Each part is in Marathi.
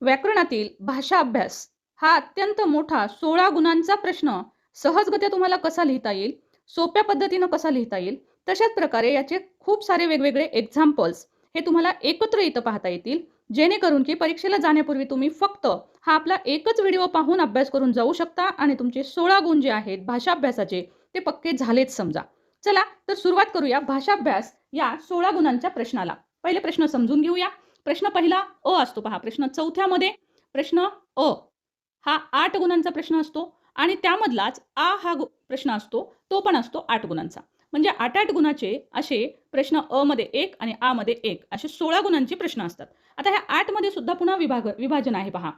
व्याकरणातील भाषा अभ्यास हा अत्यंत मोठा सोळा गुणांचा प्रश्न. सहजगत्या तुम्हाला कसा लिहिता येईल? सोप्या पद्धतीनं कसा लिहिता येईल? तशाच प्रकारे याचे खूप सारे वेगवेगळे एक्झाम्पल्स हे तुम्हाला एकत्र इथं पाहता येतील. जेणेकरून की परीक्षेला जाण्यापूर्वी तुम्ही फक्त हा आपला एकच व्हिडिओ पाहून अभ्यास करून जाऊ शकता आणि तुमचे सोळा गुण जे आहेत भाषा अभ्यासाचे ते पक्के झालेच समजा. चला तर सुरुवात करूया भाषाभ्यास या सोळा गुणांच्या प्रश्नाला. पहिले प्रश्न समजून घेऊया. प्रश्न पहिला अ असतो पहा. प्रश्न चौथ्यामध्ये प्रश्न अ. हा आठ गुणांचा प्रश्न असतो आणि त्यामधलाच आ हा गु- प्रश्न असतो तो पण असतो आठ गुणांचा. म्हणजे आठ आठ गुणाचे असे प्रश्न अ मध्ये एक आणि आ मध्ये एक असे सोळा गुणांचे प्रश्न असतात. आता ह्या आठमध्ये सुद्धा पुन्हा विभाग विभाजन आहे पहा.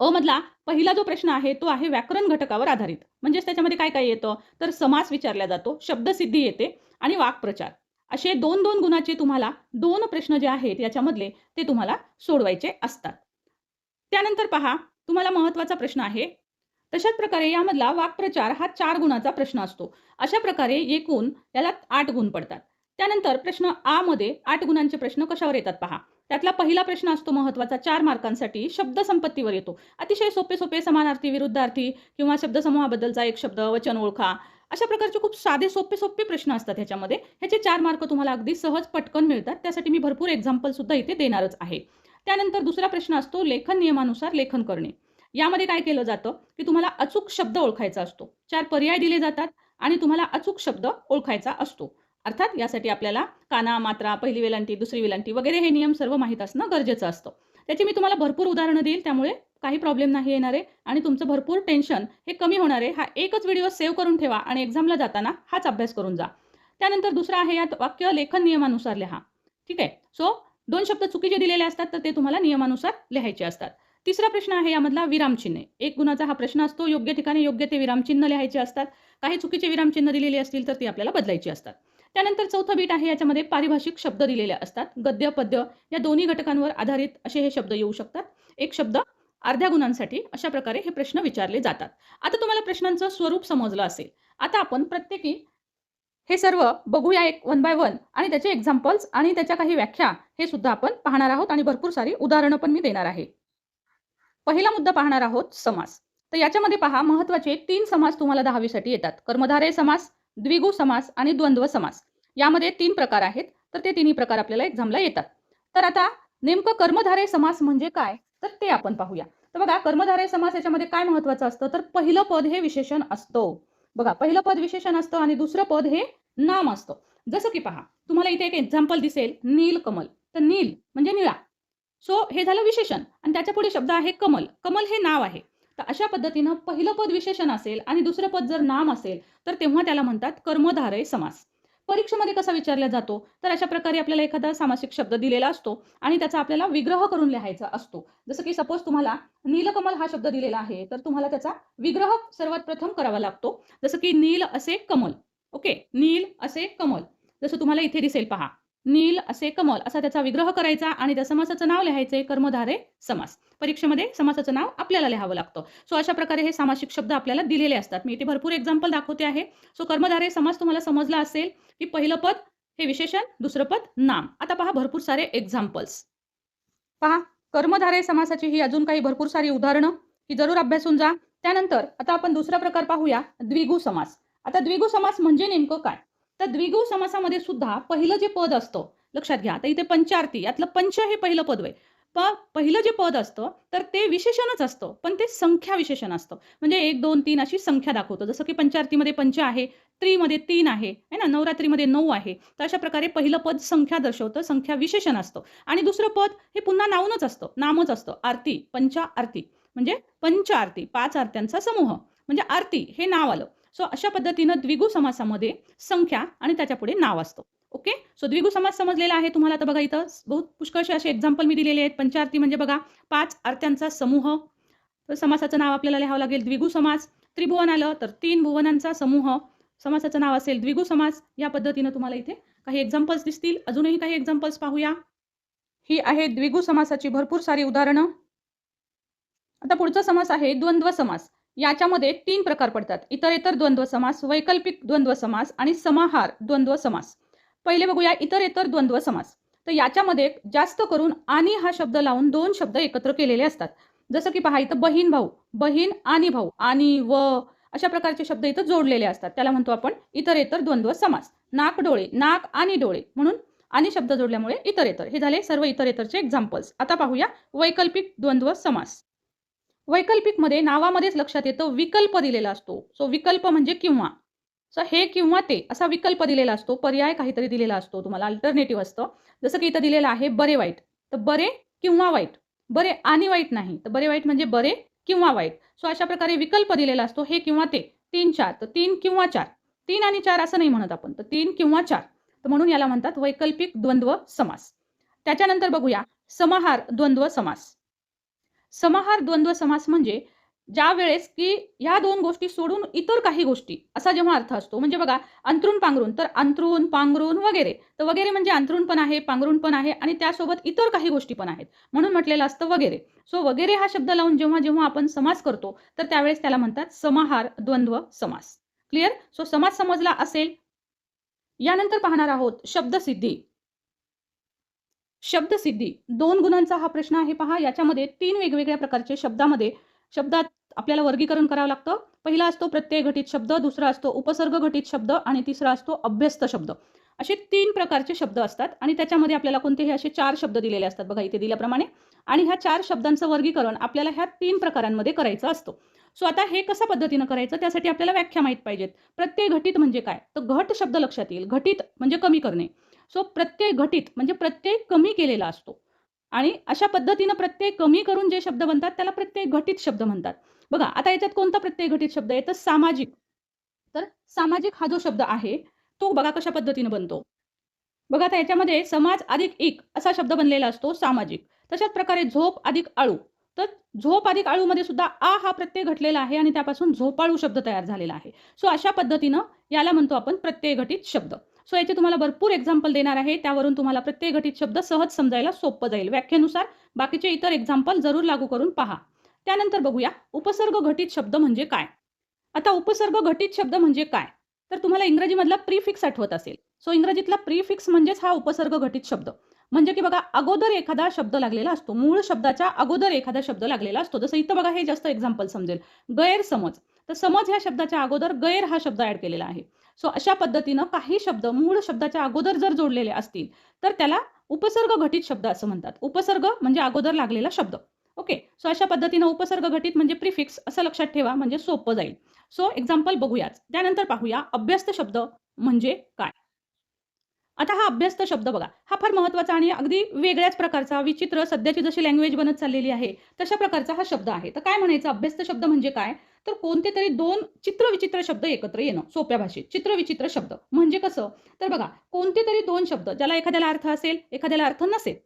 अ मधला पहिला जो प्रश्न आहे तो आहे व्याकरण घटकावर आधारित. म्हणजेच त्याच्यामध्ये काय काय येतं? तर समास विचारला जातो शब्दसिद्धी येते आणि वाक्प्रचार. असे दोन दोन गुणाचे तुम्हाला दोन प्रश्न जे आहेत याच्यामधले ते तुम्हाला सोडवायचे असतात. त्यानंतर पहा तुम्हाला महत्त्वाचा प्रश्न आहे. तशाच प्रकारे यामधला वाक्प्रचार हा चार गुणाचा प्रश्न असतो. अशा प्रकारे एकूण याला आठ गुण पडतात. त्यानंतर प्रश्न आ मध्ये आठ गुणांचे प्रश्न कशावर येतात पहा. त्यातला पहिला प्रश्न असतो महत्त्वाचा चार मार्कांसाठी शब्दसंपत्तीवर येतो. अतिशय सोपे सोपे समानार्थी विरुद्धार्थी किंवा शब्दसमूहाबद्दलचा एक शब्द वचन ओळखा अशा प्रकारचे खूप साधे सोपे सोपे प्रश्न असतात ह्याच्यामध्ये. ह्याचे चार मार्क तुम्हाला अगदी सहज पटकन मिळतात. त्यासाठी मी भरपूर एक्झाम्पल सुद्धा इथे देणारच आहे. त्यानंतर दुसरा प्रश्न असतो लेखन नियमानुसार लेखन करणे. यामध्ये काय केलं जातं? की तुम्हाला अचूक शब्द ओळखायचा असतो. चार पर्याय दिले जातात आणि तुम्हाला अचूक शब्द ओळखायचा असतो. अर्थात यासाठी आपल्याला काना मात्रा पहिली वेलांटी दुसरी वेलांटी वगैरे हे नियम सर्व माहीत असणं गरजेचं असतं. त्याची मी तुम्हाला भरपूर उदाहरणं देईल. त्यामुळे काही प्रॉब्लेम नाही येणार आहे आणि तुमचं भरपूर टेन्शन हे कमी होणार आहे हा एकच व्हिडिओ सेव्ह करून ठेवा आणि एक्झामला जाताना हाच अभ्यास करून जा. त्यानंतर दुसरा आहे यात वाक्य लेखन नियमानुसार लिहा. ठीक आहे? सो दोन शब्द चुकीचे दिलेले असतात तर ते तुम्हाला नियमानुसार लिहायचे असतात. तिसरा प्रश्न आहे यामधला विरामचिन्हे एक गुणाचा हा प्रश्न असतो योग्य ठिकाणी योग्य ते विरामचिन्ह लिहायचे असतात. काही चुकीचे विरामचिन्ह दिलेली असतील तर ती आपल्याला बदलायची असतात. त्यानंतर चौथं बीट आहे याच्यामध्ये पारिभाषिक शब्द दिलेले असतात. गद्य पद्य या दोन्ही घटकांवर आधारित असे हे शब्द येऊ शकतात. एक शब्द अर्ध्या गुणांसाठी अशा प्रकारे हे प्रश्न विचारले जातात. आता तुम्हाला प्रश्नांचं स्वरूप समजलं असेल. आता आपण प्रत्येकी हे सर्व बघूया एक वन बाय वन आणि त्याचे एक्झाम्पल्स आणि त्याच्या काही व्याख्या हे सुद्धा आपण पाहणार आहोत आणि भरपूर सारी उदाहरणं पण मी देणार आहे. पहिला मुद्दा पाहणार आहोत समास. तर याच्यामध्ये पहा महत्त्वाचे तीन समास तुम्हाला दहावीसाठी येतात. कर्मधारय समास द्विगु समास आणि द्वंद्व समास. यामध्ये तीन प्रकार आहेत. तर ते तिन्ही प्रकार आपल्याला एक्झामला येतात. तर आता नेमकं कर्मधारय समास म्हणजे काय? तर ते आपण पाहूया. तर बघा कर्मधारय समास याच्यामध्ये काय महत्वाचं असतं? तर पहिलं पद हे विशेषण असतो. बघा पहिलं पद विशेषण असतं आणि दुसरं पद हे नाम असतं. जसं की पहा तुम्हाला इथे एक एक्झाम्पल दिसेल. नील कमल. तर नील म्हणजे निळा. सो हे झालं विशेषण. आणि त्याच्या पुढे शब्द आहे कमल. कमल हे नाव आहे. तर अशा पद्धतीनं पहिलं पद विशेषण असेल आणि दुसरं पद जर नाम असेल तर तेव्हा त्याला म्हणतात कर्मधारय समास. परीक्षेमध्ये कसा विचारला जातो? तर अशा प्रकारे आपल्याला एखादा सामासिक शब्द दिलेला असतो आणि त्याचा आपल्याला विग्रह करून लिहायचा असतो. जसं की सपोज तुम्हाला नीलकमल हा शब्द दिलेला आहे तर तुम्हाला त्याचा विग्रह सर्वात प्रथम करावा लागतो. जसं की नील असे कमल. ओके? नील असे कमल. जसं तुम्हाला इथे दिसेल पहा. नील असे कमल असा त्याचा विग्रह करायचा आणि त्या समासाचं नाव लिहायचे कर्मधारे समास. परीक्षेमध्ये समासाचं नाव आपल्याला लिहावं लागतं. सो अशा प्रकारे हे सामासिक शब्द आपल्याला दिलेले असतात. मी इथे भरपूर एक्झाम्पल दाखवते आहे. सो कर्मधारे समास तुम्हाला समजला असेल की पहिलं पद हे विशेषण दुसरं पद नाम. आता पहा भरपूर सारे एक्झाम्पल्स पहा कर्मधारे समासाची ही अजून काही भरपूर सारी उदाहरणं ही जरूर अभ्यासून जा. त्यानंतर आता आपण दुसरा प्रकार पाहूया द्विगु समास. आता द्विगु समास म्हणजे नेमकं काय? तर द्विगु समासामध्ये सुद्धा पहिलं जे पद असतं लक्षात घ्या. आता इथे पंचार्थी यातलं पंच हे पहिलं पद आहे पण पहिलं जे पद असतं तर ते विशेषणच असतं पण ते संख्या विशेषण असतं. म्हणजे एक दोन तीन अशी संख्या दाखवतं. जसं की पंचार्थीमध्ये पंच आहे त्रीमध्ये तीन आहे है ना? नवरात्रीमध्ये नऊ आहे. तर अशा प्रकारे पहिलं पद संख्या दर्शवतं संख्या विशेषण असतं. आणि दुसरं पद हे पुन्हा नावनच असतं नामच असतं. आरती पंचा आरती म्हणजे पंच आरती पाच आरत्यांचा समूह. म्हणजे आरती हे नाव आलं. सो अशा पद्धतीनं द्विगु समासामध्ये संख्या आणि त्याच्यापुढे नाव असतं. ओके सो द्विगु समास समजलेला आहे तुम्हाला तर बघा इथं. बहुत पुष्कळसे असे एक्झाम्पल मी दिलेले आहेत. पंचार्थी म्हणजे बघा पाच आरत्यांचा समूह. तर समासाचं नाव आपल्याला लिहावं लागेल द्विगु समास. त्रिभुवन आलं तर तीन भुवनांचा समूह. समासाचं नाव असेल द्विगु समास. या पद्धतीनं तुम्हाला इथे काही एक्झाम्पल्स दिसतील. अजूनही काही एक्झाम्पल्स पाहूया. ही आहे द्विगु समासाची भरपूर सारी उदाहरणं. आता पुढचा समास आहे द्वंद्व समास. याच्यामध्ये तीन प्रकार पडतात. इतरेतर द्वंद्व समास वैकल्पिक द्वंद्व समास आणि समाहार द्वंद्व समास पहिले बघूया इतरेतर द्वंद्व समास तर याच्यामध्ये जास्त करून आणि हा शब्द लावून दोन शब्द एकत्र केलेले असतात. जसं की पहा इथं बहीण भाऊ बहीण आणि भाऊ आणि व अशा प्रकारचे शब्द इथं जोडलेले असतात. त्याला म्हणतो आपण इतरेतर द्वंद्व समास नाक डोळे नाक आणि डोळे म्हणून आणि शब्द जोडल्यामुळे इतरेतर. हे झाले सर्व इतरेतरचे एक्झाम्पल्स आता पाहूया वैकल्पिक द्वंद्व समास वैकल्पिकमध्ये नावामध्येच लक्षात येतं विकल्प दिलेला असतो. सो विकल्प म्हणजे किंवा. सो हे किंवा ते असा विकल्प दिलेला असतो. पर्याय काहीतरी दिलेला असतो तुम्हाला. अल्टरनेटिव्ह असतं. जसं की इथं दिलेलं आहे बरे वाईट. तर बरे किंवा वाईट. बरे आणि वाईट नाही. तर बरे वाईट म्हणजे बरे किंवा वाईट. सो अशा प्रकारे विकल्प दिलेला असतो हे किंवा ते. तीन चार. तर तीन किंवा चार. तीन आणि चार असं नाही म्हणत आपण. तर तीन किंवा चार. तर म्हणून याला म्हणतात वैकल्पिक द्वंद्व समास. त्याच्यानंतर बघूया. समाहार द्वंद्व समास. समाहार द्वंद्व समास म्हणजे ज्या वेळेस की ह्या दोन गोष्टी सोडून इतर काही गोष्टी असा जेव्हा अर्थ असतो म्हणजे बघा अंतरून पांघरून तर अंतरून पांघरून वगैरे तर वगैरे म्हणजे अंतरून पण आहे पांघरून पण आहे आणि त्यासोबत इतर काही गोष्टी पण आहेत म्हणून म्हटलेलं असतं वगैरे. सो वगैरे हा शब्द लावून जेव्हा जेव्हा आपण समास करतो तर त्यावेळेस त्याला म्हणतात समाहार द्वंद्व समास. क्लिअर सो समास समजला असेल यानंतर पाहणार आहोत शब्दसिद्धी. शब्दसिद्धी. दोन गुणांचा हा प्रश्न आहे पहा. याच्यामध्ये तीन वेगवेगळ्या प्रकारचे शब्दामध्ये शब्दात आपल्याला वर्गीकरण करावं लागतं. पहिला असतो प्रत्यय घटित शब्द दुसरा असतो उपसर्ग घटित शब्द आणि तिसरा असतो अभ्यस्त शब्द. असे तीन प्रकारचे शब्द असतात आणि त्याच्यामध्ये आपल्याला कोणतेही असे चार शब्द दिलेले असतात. बघा इथे दिल्याप्रमाणे. आणि ह्या चार शब्दांचं वर्गीकरण आपल्याला ह्या तीन प्रकारांमध्ये करायचं असतं. सो आता हे कशा पद्धतीनं करायचं? त्यासाठी आपल्याला व्याख्या माहीत पाहिजेत. प्रत्यय घटित म्हणजे काय? तर घट शब्द लक्षात येईल. घटित म्हणजे कमी करणे. सो प्रत्यय घटित म्हणजे प्रत्यय कमी केलेला असतो. आणि अशा पद्धतीनं प्रत्यय कमी करून जे शब्द बनतात त्याला प्रत्यय घटित शब्द म्हणतात. बघा आता याच्यात कोणता प्रत्यय घटित शब्द आहे? तर सामाजिक. तर सामाजिक हा जो शब्द आहे तो बघा कशा पद्धतीनं बनतो. बघा आता याच्यामध्ये समाज अधिक एक असा शब्द बनलेला असतो सामाजिक. तशाच प्रकारे झोप अधिक आळू. तर झोप अधिक आळूमध्ये सुद्धा आ हा प्रत्यय घटलेला आहे आणि त्यापासून झोपाळू शब्द तयार झालेला आहे. सो अशा पद्धतीनं याला म्हणतो आपण प्रत्यय घटित शब्द. सो याचे तुम्हाला भरपूर एक्झाम्पल देणार आहे. त्यावरून तुम्हाला प्रत्येक घटित शब्द सहज समजायला सोपं जाईल. व्याख्येनुसार बाकीचे इतर एक्झाम्पल जरूर लागू करून पहा. त्यानंतर बघूया उपसर्ग घटित शब्द म्हणजे काय? आता उपसर्ग घटित शब्द म्हणजे काय? तर तुम्हाला इंग्रजीमधला प्रीफिक्स आठवत असेल. सो इंग्रजीतला प्रीफिक्स म्हणजेच हा उपसर्ग घटित शब्द. म्हणजे की बघा अगोदर एखादा शब्द लागलेला असतो. मूळ शब्दाच्या अगोदर एखादा शब्द लागलेला असतो. जसं इथं बघा हे जास्त एक्झाम्पल समजेल. गैरसमज. तर समज ह्या शब्दाच्या अगोदर गैर हा शब्द ऍड केलेला आहे. सो अशा पद्धतीनं काही शब्द मूळ शब्दाच्या अगोदर जर जोडलेले असतील तर त्याला उपसर्ग घटित शब्द असं म्हणतात. उपसर्ग म्हणजे अगोदर लागलेला शब्द. ओके सो अशा पद्धतीनं उपसर्ग घटित म्हणजे प्रिफिक्स असं लक्षात ठेवा म्हणजे सोपं जाईल. सो एक्झाम्पल बघूयाच. त्यानंतर पाहूया अभ्यस्त शब्द म्हणजे काय? आता हा अभ्यस्त शब्द बघा. हा फार महत्त्वाचा आणि अगदी वेगळ्याच प्रकारचा विचित्र सध्याची जशी लँग्वेज बनत चाललेली आहे तशा प्रकारचा हा शब्द आहे. तर काय म्हणायचं? अभ्यस्त शब्द म्हणजे काय? तर कोणते तरी दोन चित्रविचित्र शब्द एकत्र येणं सोप्या भाषेत. चित्रविचित्र शब्द. म्हणजे कसं? तर बघा कोणते तरी दोन शब्द ज्याला एखाद्याला अर्थ असेल एखाद्याला अर्थ नसेल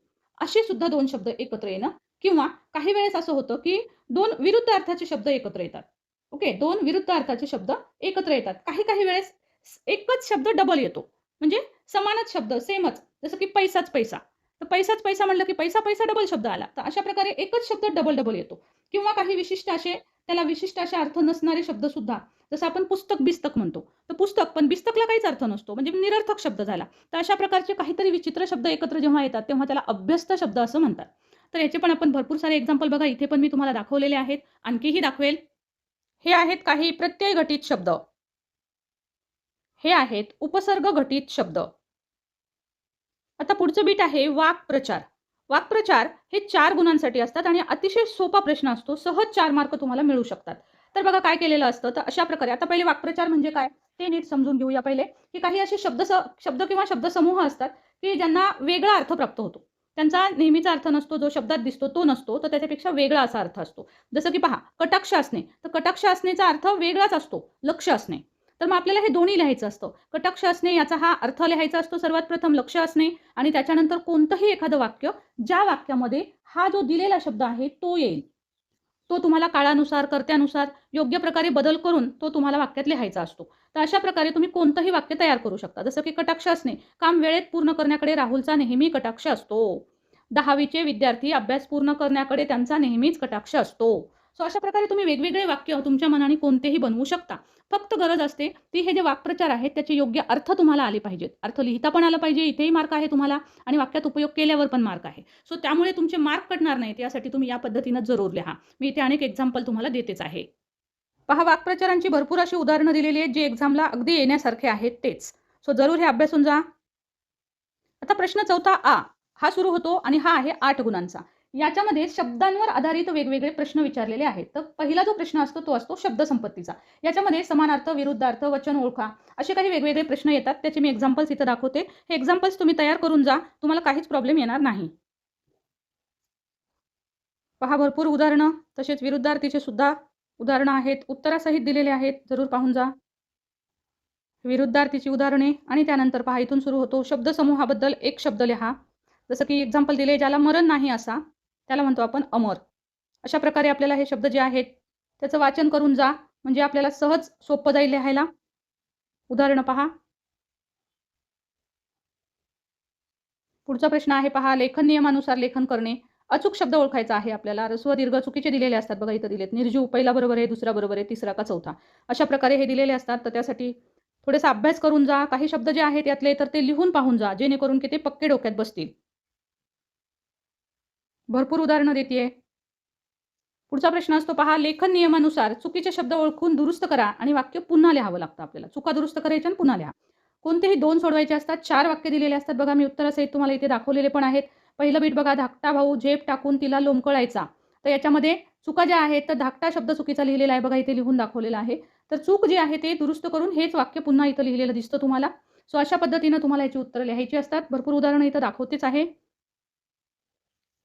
असे सुद्धा दोन शब्द एकत्र येणं. किंवा काही वेळेस असं होतं की दोन विरुद्ध अर्थाचे शब्द एकत्र येतात. ओके? दोन विरुद्ध अर्थाचे शब्द एकत्र येतात. काही काही वेळेस एकच शब्द डबल येतो. म्हणजे समानच शब्द सेमच जसं की पैसाच पैसा. तर पैसाच पैसा म्हणलं की पैसा पैसा डबल शब्द आला. तर अशा प्रकारे एकच शब्द डबल डबल येतो. किंवा काही विशिष्ट असे त्याला विशिष्ट असे अर्थ नसणारे शब्द सुद्धा जसं आपण पुस्तक बिस्तक म्हणतो. तर पुस्तक पण बिस्तकला काहीच अर्थ नसतो. म्हणजे निरर्थक शब्द झाला. तर अशा प्रकारचे काहीतरी विचित्र शब्द एकत्र जेव्हा येतात तेव्हा त्याला अभ्यस्त शब्द असं म्हणतात. तर याचे पण आपण भरपूर सारे एक्झाम्पल बघा. इथे पण मी तुम्हाला दाखवलेले आहेत. आणखीही दाखवेल. हे आहेत काही प्रत्यय घटित शब्द. हे आहेत उपसर्ग घटित शब्द. आता पुढचं बीट आहे वाक्प्रचार. वाक्प्रचार हे चार गुणांसाठी असतात आणि अतिशय सोपा प्रश्न असतो. सहज चार मार्क तुम्हाला मिळू शकतात. तर बघा काय केलेलं असतं. तर अशा प्रकारे आता पहिले वाक्प्रचार म्हणजे काय? ते नीट समजून घेऊया पहिले. की काही असे शब्द शब्द किंवा शब्दसमूह असतात की ज्यांना वेगळा अर्थ प्राप्त होतो. त्यांचा नेहमीचा अर्थ नसतो जो शब्दात दिसतो तो नसतो तर त्याच्यापेक्षा वेगळा असा अर्थ असतो. जसं की पहा कटाक्ष असणे. तर कटाक्ष असण्याचा अर्थ वेगळाच असतो. लक्ष असणे. तर मग आपल्याला हे दोन्ही लिहायचं असतं. कटक्ष असणे याचा हा अर्थ लिहायचा असतो सर्वात प्रथम लक्ष असणे आणि त्याच्यानंतर कोणतंही एखादं वाक्य ज्या वाक्यामध्ये हा जो दिलेला शब्द आहे तो येईल. तो तुम्हाला काळानुसार कर्त्यानुसार योग्य प्रकारे बदल करून तो तुम्हाला वाक्यात लिहायचा असतो. तर अशा प्रकारे तुम्ही कोणतंही वाक्य तयार करू शकता. जसं की कटाक्ष असणे काम वेळेत पूर्ण करण्याकडे राहुलचा नेहमी कटाक्ष असतो. दहावीचे विद्यार्थी अभ्यास पूर्ण करण्याकडे त्यांचा नेहमीच कटाक्ष असतो. सो अशा प्रकारे तुम्ही वेगवेगळे वाक्य तुमच्या मनाने कोणतेही बनवू शकता. फक्त गरज असते ती हे जे वाक्प्रचार आहेत त्याचे योग्य अर्थ तुम्हाला आले पाहिजेत. अर्थ लिहिता पण आला पाहिजे इथेही मार्क आहे तुम्हाला आणि वाक्यात उपयोग केल्यावर पण मार्क आहे. सो त्यामुळे तुमचे मार्क कटणार नाहीत यासाठी तुम्ही या पद्धतीनं जरूर लिहा. मी इथे अनेक एक्झाम्पल तुम्हाला देतेच आहे. पहा वाक्प्रचारांची भरपूर अशी उदाहरणं दिलेली आहेत जे एक्झामला अगदी येण्यासारखे आहेत तेच. सो जरूर हे अभ्यासून जा. आता प्रश्न चौथा आ हा सुरू होतो आणि हा आहे आठ गुणांचा. याच्यामध्ये शब्दांवर आधारित वेगवेगळे प्रश्न विचारलेले आहेत. तर पहिला जो प्रश्न असतो तो असतो शब्दसंपत्तीचा. याच्यामध्ये समानार्थ विरुद्धार्थ वचन ओळखा असे काही वेगवेगळे प्रश्न येतात. त्याचे मी एक्झाम्पल्स इथं दाखवते. हे एक्झाम्पल्स तुम्ही तयार करून जा. तुम्हाला काहीच प्रॉब्लेम येणार नाही. पहा भरपूर उदाहरणं. तसेच विरुद्धार्थीचे सुद्धा उदाहरणं आहेत. उत्तरासहित दिलेले आहेत. जरूर पाहून जा. विरुद्धार्थीची उदाहरणे आणि त्यानंतर पहा इथून सुरू होतो. शब्दसमूहाबद्दल एक शब्द लिहा. जसं की एक्झाम्पल दिले ज्याला मरण नाही असा. त्याला म्हणतो आपण अमर. अशा प्रकारे आपल्याला हे शब्द जे आहेत त्याचं वाचन करून जा. म्हणजे आपल्याला सहज सोपं जाईल लिहायला. उदाहरणं पहा. पुढचा प्रश्न आहे पहा लेखन नियमानुसार लेखन करणे. अचूक शब्द ओळखायचा आहे आपल्याला. रस्व दीर्घ चुकीचे दिलेले असतात बघा इथं दिलेत. निर्जीव पहिला बरोबर आहे दुसरा बरोबर आहे तिसरा का चौथा. अशा प्रकारे हे दिलेले असतात. तर त्यासाठी थोडेसा अभ्यास करून जा. काही शब्द जे आहेत यातले तर ते लिहून पाहून जा. जेणेकरून की ते पक्के डोक्यात बसतील. भरपूर उदाहरणं देते पुढचा प्रश्न असतो पहा लेखन नियमानुसार चुकीचे शब्द ओळखून दुरुस्त करा आणि वाक्य पुन्हा लिहावं लागतं आपल्याला. चुका दुरुस्त करायच्या आणि पुन्हा लिहा. कोणतेही दोन सोडवायचे असतात चार वाक्य दिलेले असतात. बघा मी उत्तर उत्तरासहित तुम्हाला इथे दाखवलेले पण आहेत. पहिलं बीट बघा धाकटा भाऊ झेप टाकून तिला लोंबकळायचा. तर याच्यामध्ये चुका ज्या आहेत तर धाकटा शब्द चुकीचा लिहिलेला आहे. बघा इथे लिहून दाखवलेला आहे. तर चूक जी आहे ते दुरुस्त करून हेच वाक्य पुन्हा इथं लिहिलेलं दिसतं तुम्हाला. सो अशा पद्धतीनं तुम्हाला याची उत्तरं लिहायची असतात. भरपूर उदाहरणं इथं दाखवतेच आहे.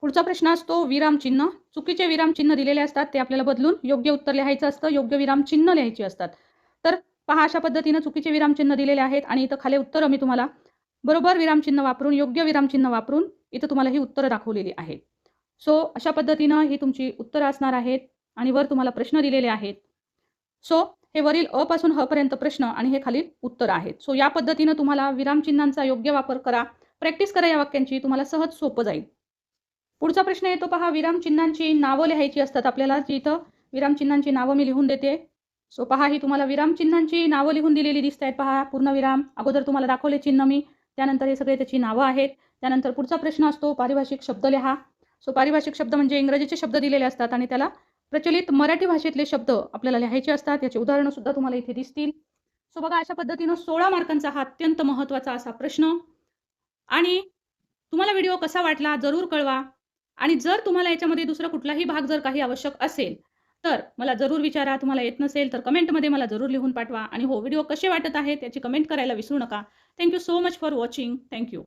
पुढचा प्रश्न असतो विरामचिन्ह चुकीचे विरामचिन्ह दिलेले असतात ते आपल्याला बदलून योग्य उत्तर लिहायचं असतं योग्य विरामचिन्ह लिहायची असतात. तर पहा अशा पद्धतीनं चुकीचे विरामचिन्ह दिलेले आहेत आणि इथं खाली उत्तरं मी तुम्हाला बरोबर विरामचिन्ह वापरून योग्य विरामचिन्ह वापरून इथं तुम्हाला ही उत्तरं दाखवलेली आहेत. सो अशा पद्धतीनं ही तुमची उत्तरं असणार आहेत आणि वर तुम्हाला प्रश्न दिलेले आहेत. सो हे वरील अ पासून ह पर्यंत प्रश्न आणि हे खालील उत्तर आहेत. सो या पद्धतीनं तुम्हाला विरामचिन्हांचा योग्य वापर करा प्रॅक्टिस करा या वाक्यांची तुम्हाला सहज सोपं जाईल. पुढचा प्रश्न येतो पहा. विरामचिन्हांची नावं लिहायची असतात आपल्याला इथं विरामचिन्हांची नावं मी लिहून देते. सो पहा ही तुम्हाला विरामचिन्हांची नावं लिहून दिलेली दिसत आहेत पहा. पूर्ण विराम. अगोदर तुम्हाला दाखवले चिन्ह मी. त्यानंतर हे सगळे त्याची नावं आहेत. त्यानंतर पुढचा प्रश्न असतो. पारिभाषिक शब्द लिहा. सो पारिभाषिक शब्द म्हणजे इंग्रजीचे शब्द दिलेले असतात आणि त्याला प्रचलित मराठी भाषेतले शब्द आपल्याला लिहायचे असतात. याचे उदाहरणं सुद्धा तुम्हाला इथे दिसतील. सो बघा अशा पद्धतीनं सोळा मार्कांचा हा अत्यंत महत्त्वाचा असा प्रश्न. आणि तुम्हाला व्हिडिओ कसा वाटला जरूर कळवा. आणि जर तुम्हाला याच्यामध्ये दुसरा कुठलाही भाग जर काही आवश्यक असेल तर मला जरूर विचारा. तुम्हाला येत नसेल तर कमेंटमध्ये मला जरूर लिहून पाठवा. आणि हो व्हिडिओ कसे वाटत आहेत त्याची कमेंट करायला विसरू नका. Thank you so much for watching thank you